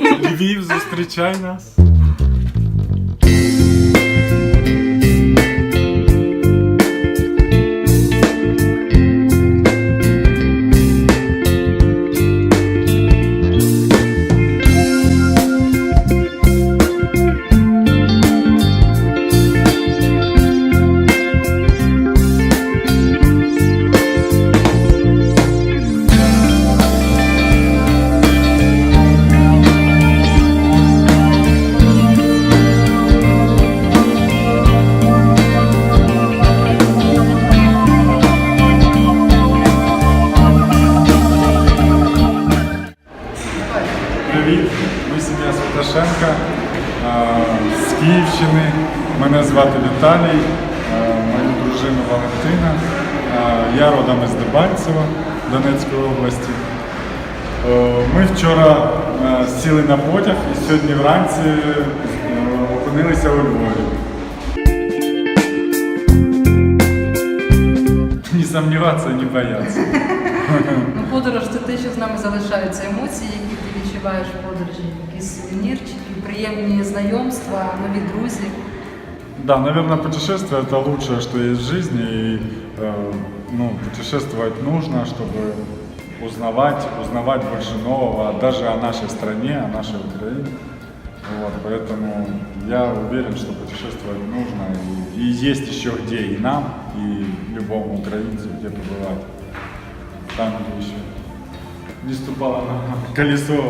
Львів, зустрічай нас. Привіт, ми сім'я Святошенка з Київщини. Мене звати Віталій, мою дружину Валентина. Я родом із Дебальцева Донецької області. Ми вчора сіли на потяг і сьогодні вранці е, опинилися у Львові. Не сумніватися, не боятися. Ну, подорож це те, що з нами залишаються емоції, які ти відчуваєш в подорожі, якісь сувенірчики, приємні знайомства, нові друзі. Да, наверное, путешествие это лучшее, что есть в жизни. И э, ну, путешествовать нужно, чтобы узнавать, узнавать больше нового, даже о нашей стране, о нашей Украине. Вот, поэтому я уверен, что путешествовать нужно. И, и есть еще где и нам, и любому украинцу, где побывать. Там, где еще Не ступала на колесо.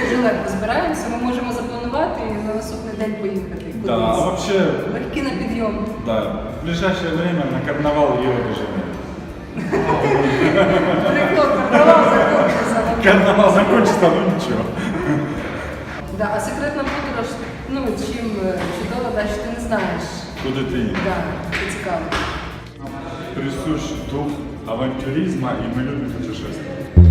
Дуже легко збираємося, ми можемо запланувати і на наступний день поїхати. Да, а кудись. вообще, Легкі на підйом. да, в ближайшее время на карнавал Рио-де-Жанейро. Карнавал закончився. Карнавал закончится, ну ничего. Да, а секретна подорож, ну чим е, чудова, да, що ти не знаєш. Куда ты едешь? Да, це цікаво. Присущ дух авантюризма, и мы любим путешествовать.